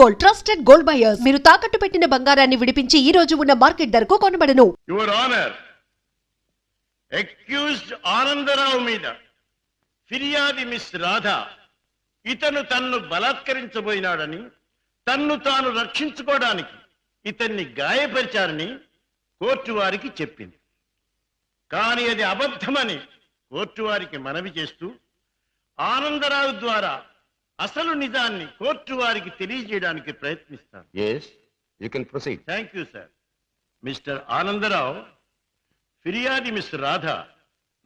Gold trusted gold buyers మీరు తాకట్టు పెట్టిన బంగారాన్ని విడిపించి ఈ రోజు ఉన్న మార్కెట్ ధరకు కొనబడను. యువర్ ఆనర్ అక్యూజ్డ్ ఆనందరావు మీద ఫిర్యాది మిస్ రాధ ఇతను తన్ను బలాత్కరించబోయినాడని తన్ను తాను రక్షించుకోవడానికి ఇతన్ని గాయపరిచారని కోర్టు వారికి చెప్పింది. కానీ అది అబద్ధమని కోర్టు వారికి మనవి చేస్తూ ఆనందరావు ద్వారా అసలు నిజాన్ని కోర్టు వారికి తెలియజేయడానికి ప్రయత్నిస్తాను. Yes, you can proceed. Thank you sir mister Anandarao ఫిర్యాది miss Radha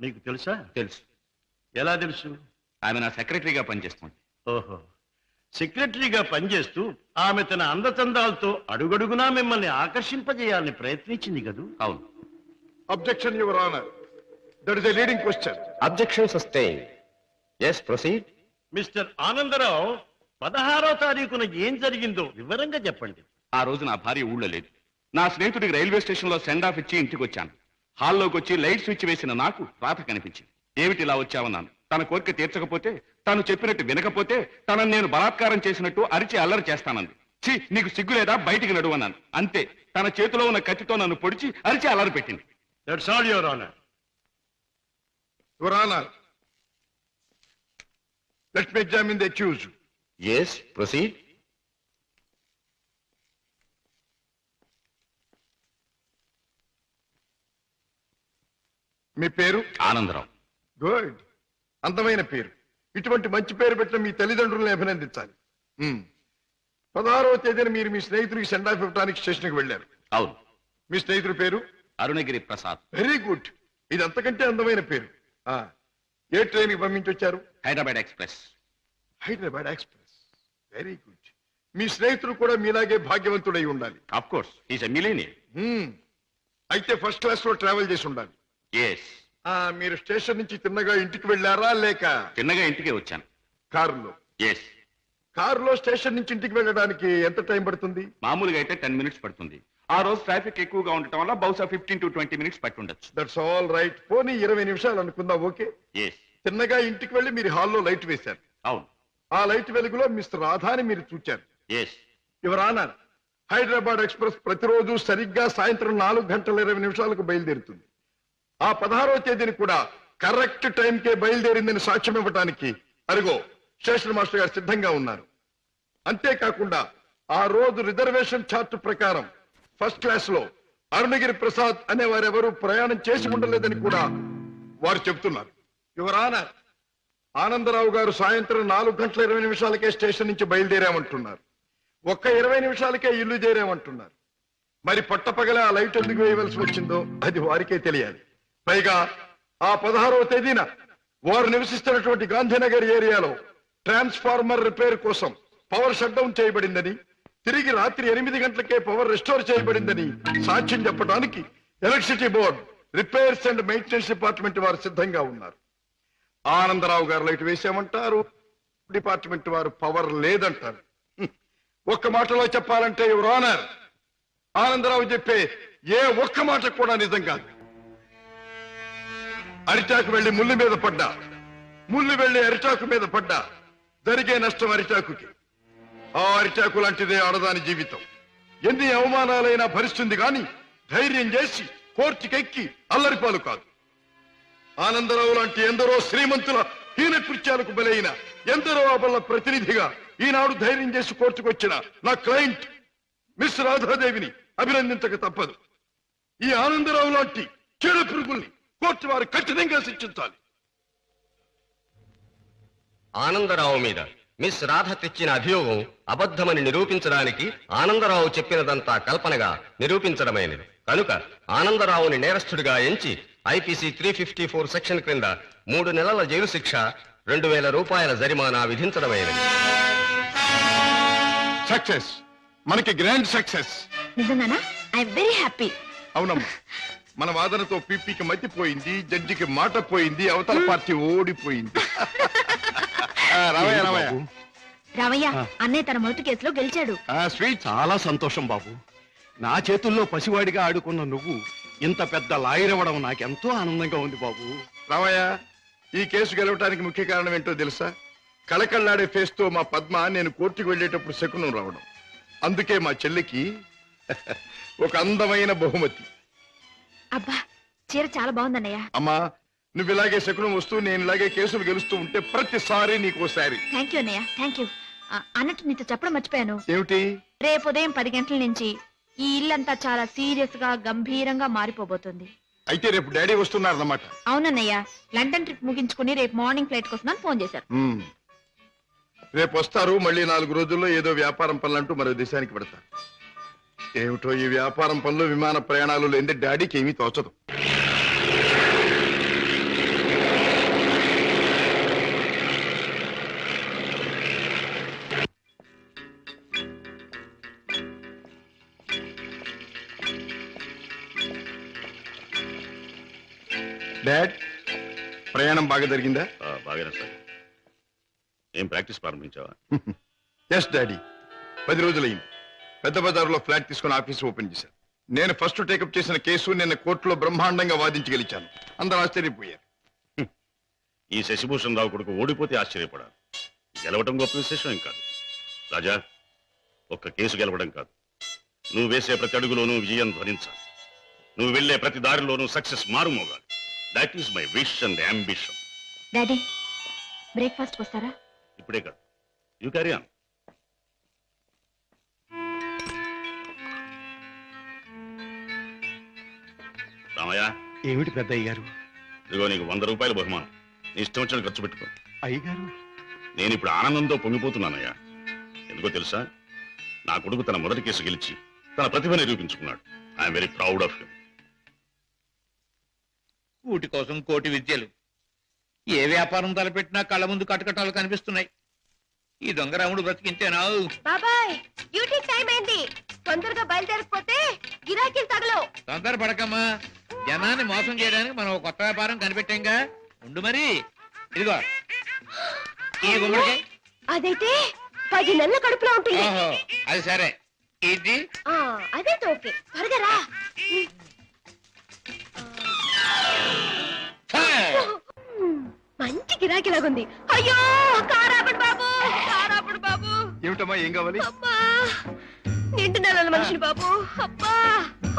మీకు తెలుసా? తెలుసు. ఎలా తెలుసు? ఆమె నా సెక్రటరీగా పనిచేస్తుంది. ఓహో. సెక్రటరీగా పనిచేస్తూ ఆమె తన అందచందాలతో అడుగడుగునా మిమ్మల్ని ఆకర్షింపజేయాలని ప్రయత్నించింది కదూ? అవును. Objection, Your Honor. That is a leading question. Objection sustain yes proceed mister Anandarao పదహారో తారీఖున ఏం జరిగిందో వివరంగా చెప్పండి. ఆ రోజు నా భార్య ఊళ్ళో లేదు. నా స్నేహితుడికి రైల్వే స్టేషన్లో సెండ్ ఆఫ్ ఇచ్చి ఇంటికి వచ్చాను హాల్లోకి వచ్చి లైట్ స్విచ్ వేసిన నాకు రాత కనిపించింది. ఏమిటి ఇలా వచ్చావన్నాను? తన కోరిక తీర్చకపోతే తను చెప్పినట్టు వినకపోతే తనను నేను బలాత్కారం చేసినట్టు అరిచి అల్లరి చేస్తానంది. ఛీ నీకు సిగ్గు లేదా? బయటికి నడువన్నాను అంతే తన చేతిలో ఉన్న కత్తితో నన్ను పొడిచి అరిచి అల్లరి పెట్టింది. That's all your honour Your Honor. Let me examine the accused. Yes proceed మీ పేరు? ఆనందరావు. గుడ్ అందమైన పేరు. ఇటువంటి మంచి పేరు పెట్టిన మీ తల్లిదండ్రులను అభినందించాలి. Hmm. పదహారవ తేదీన మీరు మీ స్నేహితుడికి సెండ్ ఆఫ్ ఇవ్వడానికి స్టేషన్కి వెళ్ళారు. అవును. మీ స్నేహితుడి పేరు? అరుణగిరి ప్రసాద్. వెరీ గుడ్ ఇది అంతకంటే అందమైన పేరు. ఆ, ఏ ట్రైన్కి పంపించొచ్చారు? Hyderabad express. Hyderabad express. Very good. మీ స్నేహితుడు కూడా మీలాగే భాగ్యవంతుడై ఉండాలి. Of course is a millionaire Hmm. అయితే ఫస్ట్ క్లాస్లో ట్రావెల్ చేసి ఉండాలి. ఎస్ ఆ, మీరు స్టేషన్ నుంచి తిన్నగా ఇంటికి వెళ్ళారా లేక? చిన్నగా ఇంటికే వచ్చాను. కారులో. ఎస్ కారులో స్టేషన్ నుంచి ఇంటికి వెళ్ళడానికి ఎంత టైం పడుతుంది? మామూలుగా అయితే టెన్ మినిట్స్ పడుతుంది. ఆ రోజు ట్రాఫిక్ ఎక్కువగా ఉండటం వల్ల బహుశా ఫిఫ్టీన్ టు ట్వంటీ మినిట్స్ పట్టి ఉండొచ్చు దట్స్ ఆల్ రైట్ పోనీ ఇరవై నిమిషాలు అనుకుందాం ఓకే? ఎస్ తిన్నగా ఇంటికి వెళ్ళి మీరు హాల్లో లైట్ వేశారు. అవును. ఆ లైట్ వెలుగులో మిస్టర్ రాధాని మీరు చూచారు. ఎస్ హైదరాబాద్ ఎక్స్ప్రెస్ ప్రతిరోజు సరిగ్గా సాయంత్రం నాలుగు గంటల ఇరవై నిమిషాలకు బయలుదేరుతుంది. ఆ పదహారవ తేదీని కూడా కరెక్ట్ టైంకే బయలుదేరిందని సాక్ష్యం ఇవ్వడానికి అరుగో స్టేషన్ మాస్టర్ గారు సిద్ధంగా ఉన్నారు. అంతేకాకుండా ఆ రోజు రిజర్వేషన్ చార్ట్ ప్రకారం ఫస్ట్ క్లాస్లో అరుణగిరి ప్రసాద్ అనే వారెవరూ ప్రయాణం చేసి ఉండలేదని కూడా వారు చెబుతున్నారు. యువరాన ఆనందరావు గారు సాయంత్రం నాలుగు గంటల ఇరవై నిమిషాలకే స్టేషన్ నుంచి బయలుదేరామంటున్నారు. ఒక్క ఇరవై నిమిషాలకే ఇల్లు చేరామంటున్నారు. మరి పట్టపగల ఆ లైట్ ఎందుకు వేయవలసి వచ్చిందో అది వారికే తెలియాలి. పైగా ఆ పదహారవ తేదీన వారు నివసిస్తున్నటువంటి గాంధీనగర్ ఏరియాలో ట్రాన్స్ఫార్మర్ రిపేర్ కోసం పవర్ షట్ డౌన్ చేయబడిందని తిరిగి రాత్రి ఎనిమిది గంటలకే పవర్ రెస్టోర్ చేయబడిందని సాక్ష్యం చెప్పడానికి electricity board repairs and maintenance department వారు సిద్ధంగా ఉన్నారు. ఆనందరావు గారు లైట్ వేసామంటారు డిపార్ట్మెంట్ వారు పవర్ లేదంటారు. ఒక్క మాటలో చెప్పాలంటే యువర్ ఆనర్ ఆనందరావు చెప్పే ఏ ఒక్క మాట కూడా నిజం కాదు. అరిటాకు వెళ్ళి ముళ్ళు మీద పడ్డా. ముళ్ళు వెళ్ళి అరిటాకు మీద పడ్డా. జరిగే నష్టం అరిటాకుకి. ఆ అరిటాకు లాంటిదే ఆడదాని జీవితం. ఎన్ని అవమానాలైనా భరిస్తుంది కాని ధైర్యం చేసి కోర్టుకెక్కి అల్లరిపాలు కాదు. ఆనందరావు లాంటి ఎందరో శ్రీమంతుల హీన కృత్యాలకు బలైన ఎందరో అబల ప్రతినిధిగా ఈనాడు ధైర్యం చేసి కోర్చుకొచ్చిన నా క్లయింట్ మిస్ రాధాదేవిని అభినందించక తప్పదు. ఈ ఆనందరావు లాంటి చీడ పురుగుల్ని కోర్టు వారు కఠినంగా శిక్షించాలి. ఆనందరావు మీద మిస్ రాధ తెచ్చిన అభియోగం అబద్ధమని నిరూపించడానికి ఆనందరావు చెప్పినదంతా కల్పనగా నిరూపించడమైనది. కనుక ఆనందరావుని నేరస్తుడిగా ఎంచి IPC three fifty four section క్రింద మూడు నెలల జైలు శిక్ష రెండు వేల రూపాయల జరిమానా విధించడమైనది సక్సెస్ మనకి గ్రాండ్ సక్సెస్ నిజంగానా? ఐ వెరీ హ్యాపీ అవునమ్మా. మన వాదనతో పీపీకి మతిపోయింది జడ్జికి మాట పోయింది అవతల పార్టీ ఓడిపోయింది. ఆ, రావయ్య అన్నయ్య తన మొదటి కేసులో గెలిచాడు. ఆ, స్వీట్. చాలా సంతోషం బాబు. నా చేతుల్లో పసివాడిగా ఆడుకున్న నువ్వు ఇంత పెద్ద లాయర్ అవ్వడం నాకెంతో ఆనందంగా ఉంది బాబు. రామయ్య ఈ కేసు గెలవటానికి ముఖ్య కారణం ఏంటో తెలుసా? కళకళ్ళాడే ఫేస్తో మా పద్మ నేను కోర్టుకు వెళ్ళేటప్పుడు శకునం రావడం. అందుకే మా చెల్లికి ఒక అందమైన బహుమతి. అబ్బా చీర చాలా బాగుందన్నయ్య. అమ్మా నువ్వు ఇలాగే శకునం వస్తూ నేను ఇలాగే కేసులు గెలుస్తూ ఉంటే ప్రతిసారి నీకు ఓసారి థ్యాంక్ యూ అన్నయ్య థ్యాంక్ యూ అన్నట్టు నీతో చెప్పడం మర్చిపోయాను. ఏమిటి? రేపు ఉదయం పది గంటల నుంచి ఈ ఇల్లంతా చాలా సీరియస్గా గంభీరంగా మారిపోబోతుంది. అయితే రేపు డాడీ వస్తున్నారన్నమాట. అవునన్నయ్య లండన్ ట్రిప్ ముగించుకుని రేపు మార్నింగ్ ఫ్లైట్ కోసం ఫోన్ చేశారు. మ్మ్. రేపు వస్తారు మళ్ళీ నాలుగు రోజుల్లో ఏదో వ్యాపారం పనులంటూ మరో దేశానికి పెడతారు. ఏమిటో ఈ వ్యాపారం పనులు విమాన ప్రయాణాలు లేని డాడీకి ఏమీ తోచదు. డాడ్ ప్రయాణం బాగా జరిగిందా? ఆ, బాగానే సార్. ఏం ప్రాక్టీస్ ప్రారంభించావా? ఎస్ డాడీ పది రోజులైంది. పెద్ద బజార్లో ఫ్లాట్ తీసుకుని ఆఫీస్ ఓపెన్ చేశాను. నేను ఫస్ట్ టేకప్ చేసిన కేసు నిన్న కోర్టులో బ్రహ్మాండంగా వాదించి గెలిచాను అందరూ ఆశ్చర్యపోయారు. ఈ శశిభూషణ్ రావు కొడుకు ఓడిపోతే ఆశ్చర్యపడాలి. గెలవడం గొప్ప విశేషం ఏం కాదు. రాజా ఒక్క కేసు గెలవడం కాదు. నువ్వు వేసే ప్రతి అడుగులోనూ విజయం ధ్వనించాలి. నువ్వు వెళ్ళే ప్రతి దారిలోనూ success మారుమోగాలి. That is my wish and ambition daddy breakfast వస్తారా? ఇప్పుడే కాదు. You carry on Ramayya. ఏమిటి పెద్దయ్య గారు ఇదిగో నీకు వంద రూపాయల బహుమానం. నీ ఇష్టం వచ్చిన ఖర్చు పెట్టుకో. అయ్యగారు? నేను ఇప్పుడు ఆనందంతో పొంగిపోతున్నానయ్యా. ఎందుకో తెలుసా? నా కొడుకు తన మొదటి కేసు గెలిచి తన ప్రతిభ నిరూపించుకున్నాడు. I'm very proud of him కూటి కోసం కోటి విద్యలు. ఏ వ్యాపారం తలపెట్టినా కళ్ళ ముందు కటకటాలు కనిపిస్తున్నాయి. ఈ దొంగరాముడు బ్రతికించేనా బాబాయ్ డ్యూటీ టైం అయింది తొందరగా బయలుదేరకపోతే గిరాకీలు తగలవు. తొందర పడకమ్మా. జనాన్ని మోసం చేయడానికి మనం ఒక కొత్త వ్యాపారం కనిపెట్టాంగా. ఉండు మరి. ఇదిగో. ఈ గుమ్మడికాయ. అదైతే పది నెలల కడుపులో ఉంటుంది. ఓహో అది సరే. ఇది? ఆ, అదైతే ఓకే. త్వరగా రా. మంచి గిరాకీ లాగుంది అయ్యో కారాపడు బాబు. కారాపడు బాబు. ఏమిటమ్మా ఏం కావాలి? నిండు నెలల మనిషిని బాబు. అబ్బా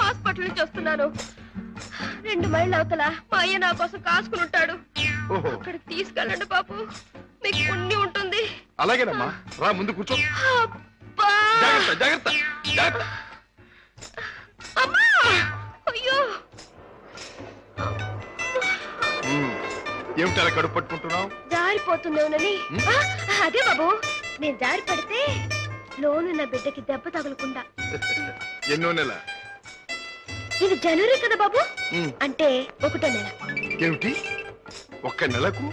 హాస్పిటల్ నుంచి వస్తున్నాను. రెండు మైళ్ళ అవతల మా అయ్య నా కోసం కాసుకుని ఉంటాడు. ఓహో. అక్కడికి తీసుకెళ్ళండి బాబు. మీకు పుణ్యం ఉంటుంది. అలాగేనమ్మా రా ముందు కూర్చో. అబ్బా. జాగ్రత్త జాగ్రత్త జాగ్రత్త. అమ్మా అయ్యో. ఏమిటి అలా కడుపు పట్టుకుంటున్నావు జారిపోతుందేమోనని ఆ, అదే బాబు నేను జారి పడితే లోనున్న బిడ్డకి దెబ్బ తగలకుండా ఎన్నో నెల? ఇది జనవరి కదా బాబు. అంటే ఒకటో నెల. ఏమిటి? ఒక్క నెలకు.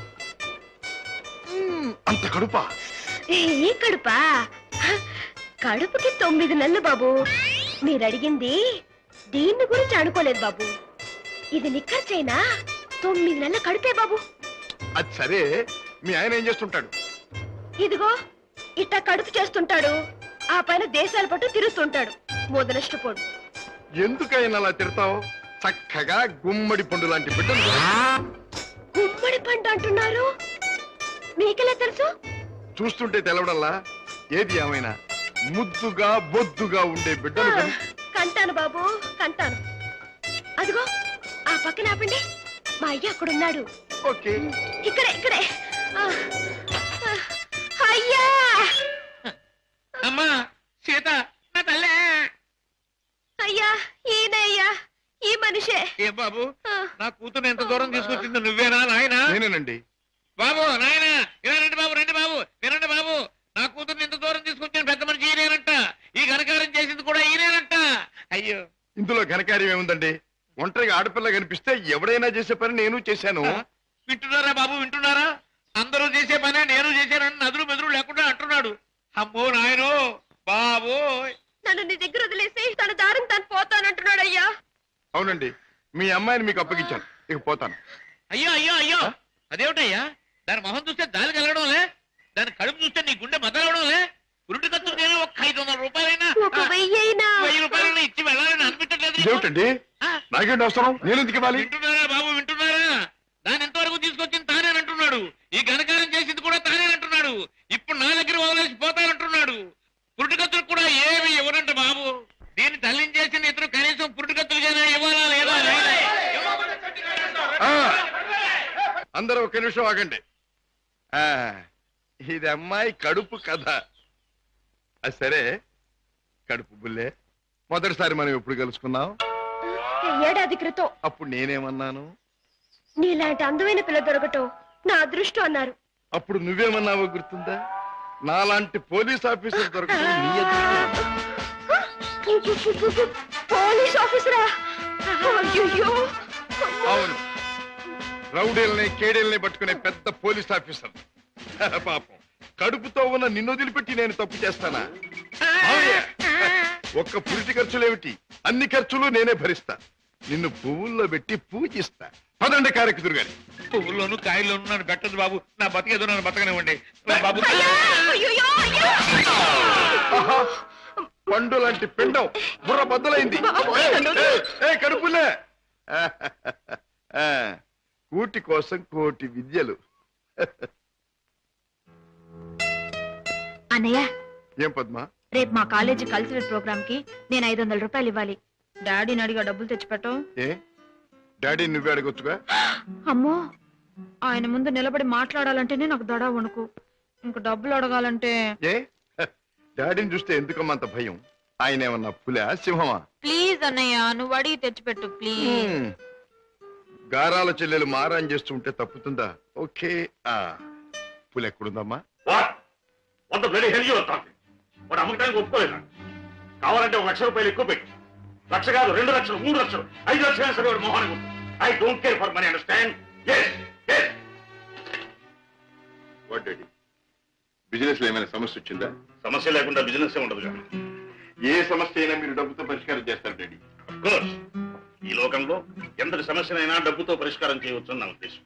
అంత కడుపా? ఈ కడుపా? కడుపుకి తొమ్మిది నెలలు బాబు. మీరు అడిగింది దీన్ని గురించి అనుకోలేదు బాబు. ఇది నిక్కర్చైనా తొమ్మిది నెలల కడుపే బాబు. అది సరే మీ ఆయన ఏం చేస్తుంటాడు? ఇదిగో ఇట్ట కడుపు చేస్తుంటాడు. ఆ పైన దేశాల పట్టు తిరుగుతుంటాడు మొదలష్టపోడు ఎందుకైనా అలా తిడతావు? చక్కగా గుమ్మడి పండు లాంటి బిడ్డలు గుమ్మడి పంట అంటున్నారు? మీకెలా తెలుసు? చూస్తుంటే తెలవడంలా ఏది ఏమైనా ముద్దుగా బొద్దుగా ఉండే బిడ్డలు కంటాను బాబు కంటాను. అదిగో ఆ పక్కన ఆపండి. మా అయ్య అక్కడున్నాడు. ఓకే. ఇక్కడే ఇక్కడే. ఆ, ఆ, అయ్యా! అమ్మా సీత నా తల్లే. అయ్యా ఈయన అయ్యా. ఈ మనిషే. ఏ బాబు ఆ, నా కూతురు ఎంత దూరం తీసుకొచ్చింది నువ్వేనా నాయనా? నేనేనండి. బాబు నాయన ఇలా రండి బాబు రండి బాబు వినండి బాబు. నా కూతుర్ని ఇంత దూరం తీసుకొచ్చిన పెద్ద మనిషి ఈయనేనంట. ఈ ఘనకారం చేసింది కూడా ఈయనేనంట. అయ్యో. ఇందులో ఘనకార్యం ఏముందండి? ఒంటరిగా ఆడపిల్ల కనిపిస్తే ఎవడైనా చేసే పని నేను చేశాను? వింటున్నారా బాబు వింటున్నారా? అందరూ చేసే పనే నేను చేశానని నదులు మెదురు లేకుండా అంటున్నాడు. అమ్మో నాయనో బాబు నన్ను నీ దగ్గర వదిలేసి తన దారిని తను పోతానంటున్నాడు అయ్యా అవునండి మీ అమ్మాయిని మీకు అప్పగించాను. ఇక పోతాను. అయ్యో అయ్యో అయ్యో. అదేమిటయ్యా? దాని మొహం చూస్తే దానికి వెళ్ళడంలే దాని కడుపు చూస్తే నీ గుండె మదలవడంలే ఉరుటి ఖర్చు నేను ఒక ఐదు వందల రూపాయలైనా. ఒక వెయ్యి అయినా. వెయ్యి రూపాయలైనా ఇచ్చి వెళ్ళాలని అనిపించట్లేదు? ఇదేమిటండి? నాకేంటి అవసరం నేను ఎందుకు ఇవ్వాలి వింటున్నారా బాబు వింటున్నారా దాని ఎంతవరకు తీసుకొచ్చింది తానేనంటున్నాడు ఈ ఘనకారం చేసింది కూడా తానేనంటున్నాడు ఇప్పుడు నా దగ్గర వదిలేసి పోతానంటున్నాడు పురుటి ఖర్చులకు కూడా ఏమి ఇవ్వను బాబు దీన్ని తల్లించేసిన ఇతరు కనీసం పుట్టుకత్తులుగానే ఇవ్వాలా లేదా ఆ, అందరూ ఒక నిమిషం ఆగండి ఆ, ఇది అమ్మాయి కడుపు కథ అది సరే కడుపు బుల్లే మొదటిసారి మనం ఎప్పుడు కలుసుకున్నాం ఏడాది క్రితం. అప్పుడు నేనేమన్నాను? నీలాంటి అందమైన పిల్ల దొరకటం నా అదృష్టం అన్నారు. అప్పుడు నువ్వేమన్నావో గుర్తుందా? నాలాంటి పోలీస్ ఆఫీసర్ నీ అదృష్టం. పోలీస్ ఆఫీసరా? అయ్యో అవును. రౌడీల్ని కేడీల్ని పట్టుకునే పెద్ద పోలీస్ ఆఫీసర్. పాపం. కడుపుతో ఉన్న నిన్ను వదిలిపెట్టి నేను తప్పు చేస్తానా. ఒక్క పురిటి ఖర్చులేమిటి? అన్ని ఖర్చులు నేనే భరిస్తా. నిన్ను పువ్వుల్లో పెట్టి పూజిస్తా. పదండి కారెక్కుదురు గాని పువ్వుల్లోను కాయల్లోను నన్ను పెట్టదు బాబు. నా బతికేదో నన్ను బతకనివ్వండి. బాబు. ఆహా, పండు లాంటి పిండం బుర్ర బద్దలైంది. ఏయ్, కడుపులే. ఆ, కూటి కోసం కోటి విద్యలు. అన్నయ్య. ఏం పద్మా? రేపు మా కాలేజీ కల్చరల్ ప్రోగ్రామ్కి నేను ఐదు వందల రూపాయలు ఇవ్వాలి. డాడీని అడిగా డబ్బులు తెచ్చిపెట్టం ఏ? డాడీ నువ్వే అడగొచ్చుగా? అమ్మో! ఆయన ముందు నిలబడి మాట్లాడాలంటేనే నాకు దడ వణుకు. ఇంక డబ్బులు అడగాలంటే ఏ? డాడీని చూస్తే ఎందుకమ్మా అంత భయం? ఆయన ఏమన్నా పులా సింహమా? ప్లీజ్ అన్నయ్య నువ్వు అడిగి తెచ్చిపెట్టు ప్లీజ్. హ్మ్. గారాల చెల్లెలు మారాన్ చేస్తుంటే తప్పుతుందా? ఓకే. ఆ పులి ఎక్కడుందమ్మా? వాట్ వంద బ్లడీ హెల్ యూ టాకింగ్ వాడు అమ్మకడానికి ఒప్పుకోలేదా కావాలంటే ఒక లక్ష రూపాయలు ఎక్కువ పెట్టు. లక్ష కాదు రెండు లక్షలు మూడు లక్షలు. ఐదు లక్షలు సరే వాడు మొహానికి I don't care for money understand? What daddy బిజినెస్లో ఏమైనా సమస్య వచ్చిందా? సమస్య లేకుండా బిజినెస్ ఉండదుగా ఏ సమస్య అయినా మీరు డబ్బుతో పరిష్కారం చేస్తారు డాడీ కోర్స్ ఈ లోకంలో ఎంతటి సమస్యనైనా డబ్బుతో పరిష్కారం చేయవచ్చు నా ఉద్దేశం.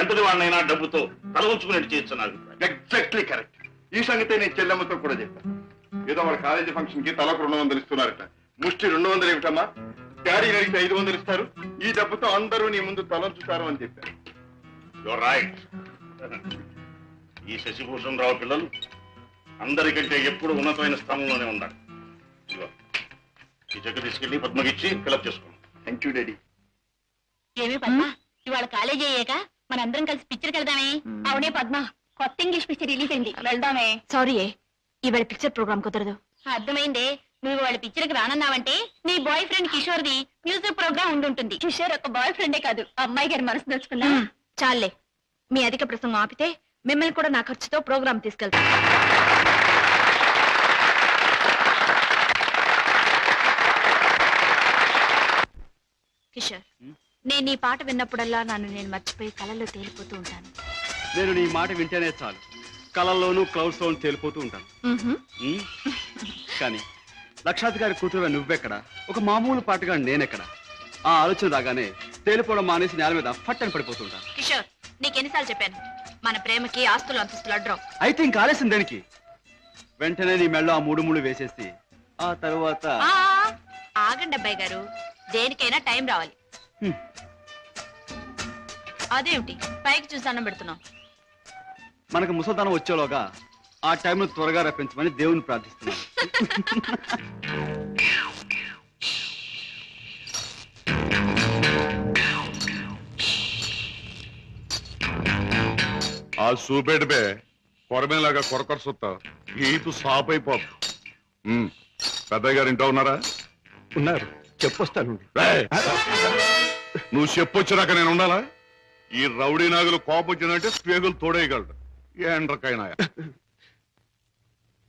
ఎంతటి వాడినైనా డబ్బుతో తల ఉంచుకునేట్టు చేయొచ్చు నా అభిప్రాయం. ఎగ్జాక్ట్లీ కరెక్ట్ ఈ సంగతే నేను చెల్లెమ్మతో కూడా చెప్పాను. ఏదో వాళ్ళ కాలేజీ ఫంక్షన్కి తలకు రెండు వందలు ఇస్తున్నారట. ముష్టి రెండు వందలు ఏమిటమ్మా? డాడీ అడిగితే ఐదు వందలు ఇస్తారు. ఈ డబ్బుతో అందరూ నీ ముందు తలంచుతారు అని చెప్పారు. యువర్ రైట్ ఈ శశిభూషణ్ రావు పిల్లలు అందరికంటే ఎప్పుడు ఉన్నతమైన స్థానంలోనే ఇదిగో, ఈ చెక్ తీసుకెళ్ళి పద్మకిచ్చి ఫిలప్ చేసుకోండి. థ్యాంక్ యూ డాడీ ఏమి పద్మ? ఇవాళ కాలేజీ అయ్యాక మనందరం కలిసి పిక్చర్ వెళ్దామే. అవునే పద్మ కొత్త ఇంగ్లీష్ పిక్చర్ రిలీజ్ అయింది. వెళ్దామే సారీ ఇవాళ పిక్చర్ ప్రోగ్రామ్ కుదరదు. అర్థమైందే. నువ్వు వాళ్ళ పిక్చర్కి రానన్నావంటే నీ boy friend Kishore the music programme ఉండుంటుంది. Kishore ఒక బాయ్ ఫ్రెండే కాదు అమ్మాయి గారి మనసు దోచుకున్నా మ్మ్, చాలే మీ అధిక ప్రసంగం ఆపితే మిమ్మల్ని కూడా నా ఖర్చుతో ప్రోగ్రామ్ తీసుకెళ్తా. కిషోర్ నేను ఈ పాట విన్నప్పుడల్లా నన్ను నేను మర్చిపోయి కలలో తేలిపోతూ ఉంటాను. నేను నీ మాట వింటేనే చాలు. కళల్లోనూ క్లౌడ్స్ లోను తేలిపోతూ ఉంటాను. కానీ లక్షాధికారి కూతురు నువ్వెక్కడ? ఒక మామూలు పాటగా నేనెక్కడ? ఆ ఆలోచన రాగానే తేలిపోవడం మానేసి నేల మీద ఫట్టని పడిపోతుంటాను కిషోర్ నీకెన్నిసార్లు చెప్పాను? మన ప్రేమకి ఆస్తులు అంతస్తులు అడ్రం అయితే ఇంక ఆలస్యం దేనికి? వెంటనే నీ మెళ్ళో ఆ మూడు మూడు వేసేసి ఆ తరువాత ఆగండి అబ్బాయి గారు. దేనికైనా టైం రావాలి. అదేమిటి? పైకి చూసి అన్నం పెడుతున్నాం. మనకు ముసల్దానం వచ్చేలోగా ఆ టైంను త్వరగా రప్పించమని దేవుని ప్రార్థిస్తున్నాను. ఆ సూపేట బే కొరమేలాగా కొరకొర సుత్త ఈపు సాప్ అయిపోద్దు ఉమ్, పెద్దయ్య గారు ఇంట్లో ఉన్నారా? ఉన్నారు. చెప్పొస్తాను! నువ్వు చెప్పొచ్చినాక నేను ఉండాలా? ఈ రౌడీ నాగులు కోపం వచ్చిందంటే స్పేగులు తోడేయగలడు. ఏండ్రకైనా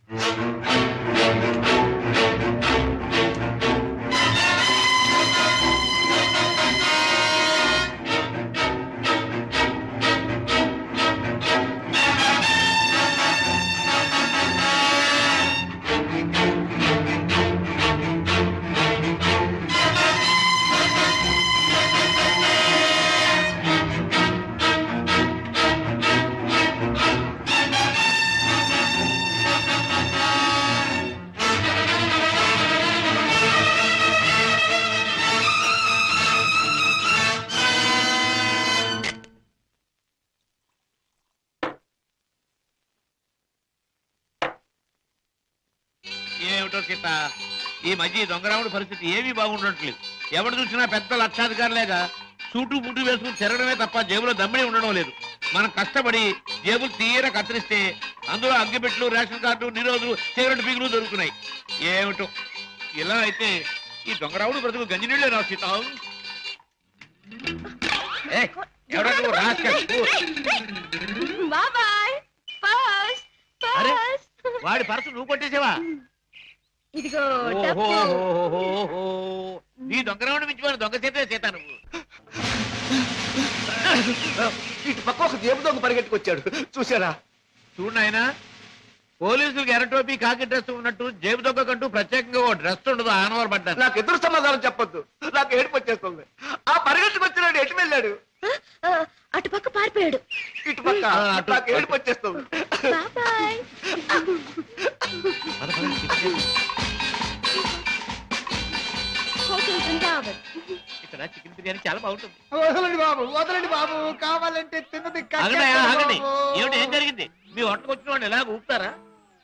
ఏమిటో సీత ఈ మధ్య ఈ దొంగరాముడి పరిస్థితి ఏమీ బాగుండట్లేదు. ఎవడు చూసినా పెద్ద లక్షాధికారులేగా. సూటు బుట్టు వేసుకుని తిరగడమే తప్ప జేబులో దమ్మిడి ఉండడం లేదు. మనం కష్టపడి జేబులు తీర కత్తిరిస్తే అందులో అగ్గిపెట్లు రేషన్ కార్డు నిరోధులు సిగరెట్ పీగులు దొరుకుతున్నాయి. ఏమిటో? ఇలా అయితే ఈ దొంగరావుడు బ్రతుకు గంజినీళ్ళే రా సీత. ఏయ్, ఎవరా నువ్వు? రాస్కెల్. బాబాయ్ ఫస్ట్ అరే. ఫస్ట్ వాడి పర్సు నువ్వు కొట్టేసావా? ఇదిగో డబ్బు ఓహోహోహోహో. నీ దొంగరావుడు మించిపోయిన దొంగ చేతే చేత నువ్వు. ఇటు పక్క ఒక జేబు దొంగ పరిగెట్టుకొచ్చాడు. చూసారా చూడు నాయనా పోలీసులకు ఎర్రటోపీ కాకి డ్రెస్ ఉన్నట్టు జేబు దొంగకంటూ ప్రత్యేకంగా ఓ డ్రెస్ ఉండదు ఆనవారు పడ్డాను నాకు ఎదురు సమాధానం చెప్పొద్దు. నాకు ఏడుపు వచ్చేస్తుంది. ఆ పరిగెట్టుకొచ్చినాడు ఎటు వెళ్ళాడు? ఆ, అటు పక్క పారిపోయాడు. ఇటు పక్క ఆ, అటు- నాకు ఏడుపు వచ్చేస్తుంది. బిర్యానీ చాలా బాగుంటుంది. వదలండి బాబు వదలండి బాబు. కావాలంటే తిన్నది ఆగండి ఆగండి. ఏమిటి ఏం జరిగింది? మీ వంటకు వచ్చిన వాడిని ఎలా ఊపుతారా?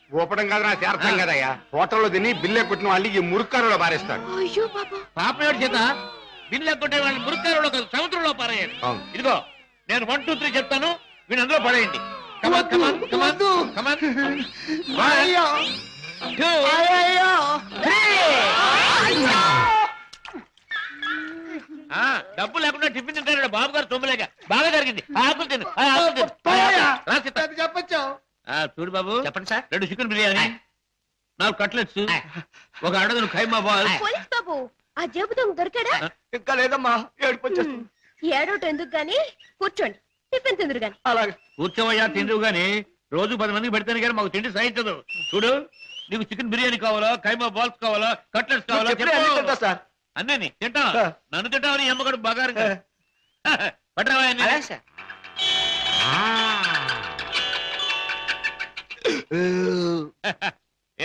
ఊపడం కాదు నా చేరతాం కదయ్యా. హోటల్లో తిని బిల్లు కొట్టిన వాళ్ళు ఈ మురుక్కారులో పారేస్తాడు అయ్యో బాబా. పాపం ఏడు చేత? బిల్లు ఎక్కొట్టే వాళ్ళని మురుక్కారులో కాదు సముద్రంలో పారేయండి అవును. ఇదిగో నేను వన్ టూ త్రీ చెప్తాను వీడు అందులో పడేయండి. Come on, come on, come on, come on. One, two, ఆ, డబ్బు లేకుండా టిఫిన్ తింటాడు బాబు గారు తొమ్మిలేక బాగా జరిగింది. ఆకులు తిను ఆ, ఆకులు తిను. ఆ, ఆకులు. రా సీత. చెప్పచ్చు ఆ, చూడు బాబు. చెప్పండి సార్. రెండు చికెన్ బిర్యానీ నాలుగు కట్లెట్స్ ఒక అడగను ఖైమా బాల్. పోలీస్ బాబు ఆ జేబు దొంగ దొరికాడా? ఇంకా లేదమ్మా ఏడుపు వచ్చేస్తుంది. ఏడోటి ఎందుకు గాని? కూర్చోండి. టిఫిన్ తిందురు గాని. అలాగే. కూర్చోవయ్యా తిందువు గాని. రోజు పది మందికి పెడితేనే కానీ మాకు తిండి సహించదు. చూడు నీకు చికెన్ బిర్యానీ కావాలా ఖైమా బాల్స్ కావాలా కట్లెట్స్ కావాలా చెప్పు. సార్. అన్నీ తింటా. నన్ను తింటావని అమ్మగాడు బాగా పట్టరావా?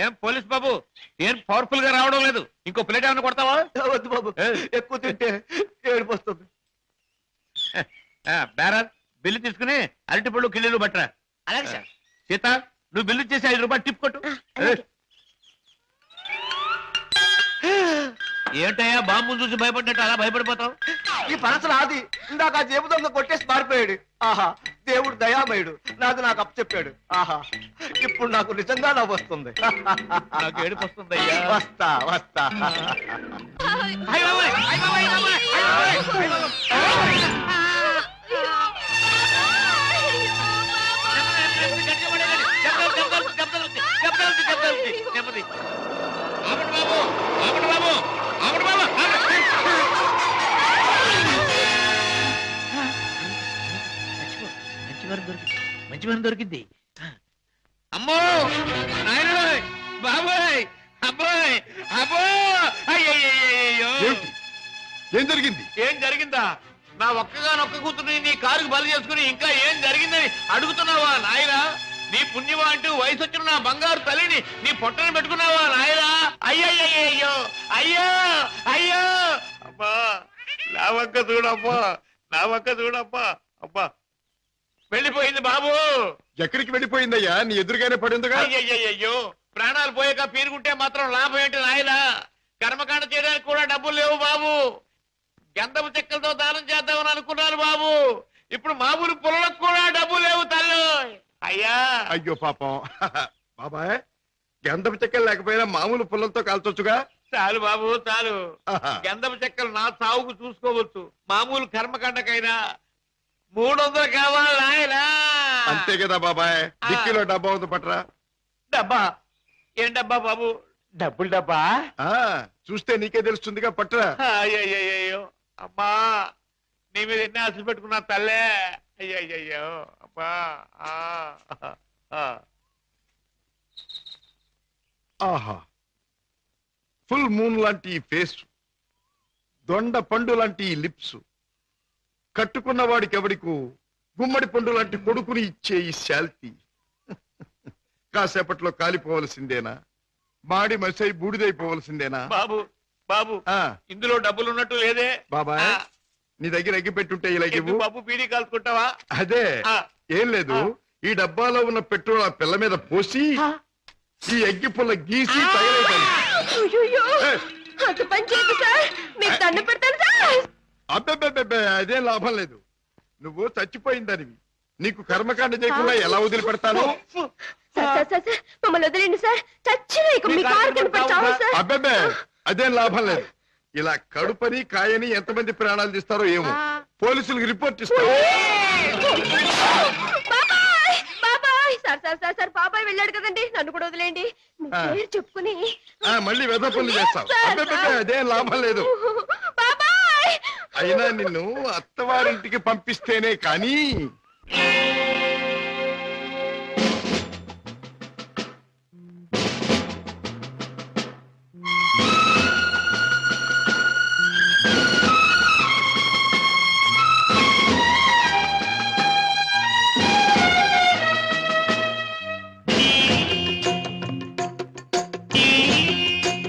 ఏం పోలీస్ బాబు? ఏం పవర్ఫుల్గా రావడం లేదు. ఇంకో ప్లేట్ ఏమైనా కొడతావా? వద్దు బాబు. ఎక్కువ తింటే ఏడుపు వస్తుంది. బేరర్ బిల్లు తీసుకుని అరటి పళ్ళు కిల్లీలు పట్టరా అలాగే సార్. సీత నువ్వు బిల్లు చేసి ఐదు రూపాయలు టిప్ కొట్టు. ఏంటయ్యా బాంబు చూసి భయపడ్డట్టు అలా భయపడిపోతావు? ఈ పనసలు ఆది ఇందాక ఆ జేబు దొంగ కొట్టేసి పారిపోయాడు. ఆహా దేవుడు దయామయుడు. నాకు నాకు అప్పచెప్పాడు ఆహా ఇప్పుడు నాకు నిజంగా నవ్వు వస్తుంది. నాకు ఏడుపు వస్తుందయ్యా. వస్తా వస్తా. అయ్ బాబోయ్, అయ్ బాబోయ్, అయ్ బాబోయ్, అయ్ బాబోయ్, అయ్ బాబోయ్. నెమ్మది. ఆపండి బాబు, బాబు, ఆపండి బాబు, ఆపండి. మర్చిపో, మంచివారం దొరికింది అమ్మో నాయనోయ్ బాబోయ్ అబ్బాయ్ అబ్బో ఏం జరిగింది? ఏం జరిగిందా? నా ఒక్కగానొక్క కూతుర్ని నీ కారుకు బలి చేసుకుని ఇంకా ఏం జరిగిందని అడుగుతున్నావా నాయనా? నీ పుణ్యమా అంటూ వయసు వచ్చిన నా బంగారు తల్లిని నీ పొట్టను పెట్టుకున్నావా నాయనా? అయ్యయ్యో అయ్యో! అయ్యో! అబ్బా! నా వంక చూడమ్మా నా వంక చూడమ్మా అబ్బా! వెళ్ళిపోయింది బాబు! ఎక్కడికి వెళ్ళిపోయిందయ్యా? నీ ఎదురుగానే పడిందిగా? అయ్యయ్యో ప్రాణాలు పోయాక పీరుకుంటే మాత్రం లాభం ఏంటి నాయనా? కర్మకాండ చేయడానికి కూడా డబ్బులు లేవు బాబు! గంధపు చెక్కలతో దానం చేద్దామని అనుకున్నాను బాబు! ఇప్పుడు మామూలు పొలకు కూడా డబ్బు లేవు తల్లు అయ్యా! అయ్యో పాపం. బాబాయ్ గంధపు చెక్కలు లేకపోయినా మామూలు పుల్లలతో కాల్చొచ్చుగా? చాలు బాబు చాలు. ఆహా. గంధపు చెక్కలు నా సాగుకు చూసుకోవచ్చు. మామూలు కర్మకాండకైనా మూడు వందలు కావాలి నాయనా అంతే కదా బాబాయ్. డిక్కీలో డబ్బా ఉంది పట్రా. డబ్బా? ఏం డబ్బా బాబు? డబ్బులు డబ్బా? ఆ చూస్తే నీకే తెలుస్తుందిగా పట్రా. అయ్యయ్యో అమ్మా నీ మీద ఎన్ని ఆశలు పెట్టుకున్నా తల్లే. అయ్యయ్యో ఆ. ఆహా. ఫుల్ మూన్ లాంటి ఈ ఫేస్. దొండ పండు లాంటి ఈ లిప్స్. కట్టుకున్న వాడికి ఎవడికు గుమ్మడి పండు లాంటి కొడుకుని ఇచ్చే ఈ శాల్తీ. కాసేపట్లో కాలిపోవలసిందేనా? మాడి మసై బూడిదైపోవలసిందేనా? బాబు బాబు ఆ. ఇందులో డబ్బులు ఉన్నట్టు లేదే. బాబాయ్. ఆ, నీ దగ్గర అగ్గిపెట్టుంటే ఇలా ఇవ్వు. బాబు బీడీ కాల్చుకుంటావా? అదే. ఏం లేదు. ఈ డబ్బాలో ఉన్న పెట్రోల్ ఆ పిల్ల మీద పోసి ఈ ఎగ్గి పుల్ల గీసి అదే లాభం లేదు. నువ్వు చచ్చిపోయిందని నీకు కర్మకాండ చేయకుండా ఎలా వదిలిపెడతాను? అబ్బెబ్బే అదేం లాభం లేదు. ఇలా కడుపని కాయని ఎంతమంది ప్రాణాలు తీస్తారో ఏమో. పోలీసులకు రిపోర్ట్ ఇస్తారు సార్ సార్ సార్ సార్ బాబాయ్ వెళ్ళాడు కదండి. నన్ను కూడా వదిలేండి మీ ఆ. పేరు చెప్పుకుని. ఆ, మళ్ళీ వెధ పనులు చేస్తావు సార్, అబ్బెబ్బెబ్బే సార్. అదేం లాభం లేదు. బాబాయ్! అయినా నిన్ను అత్తవారింటికి పంపిస్తేనే కానీ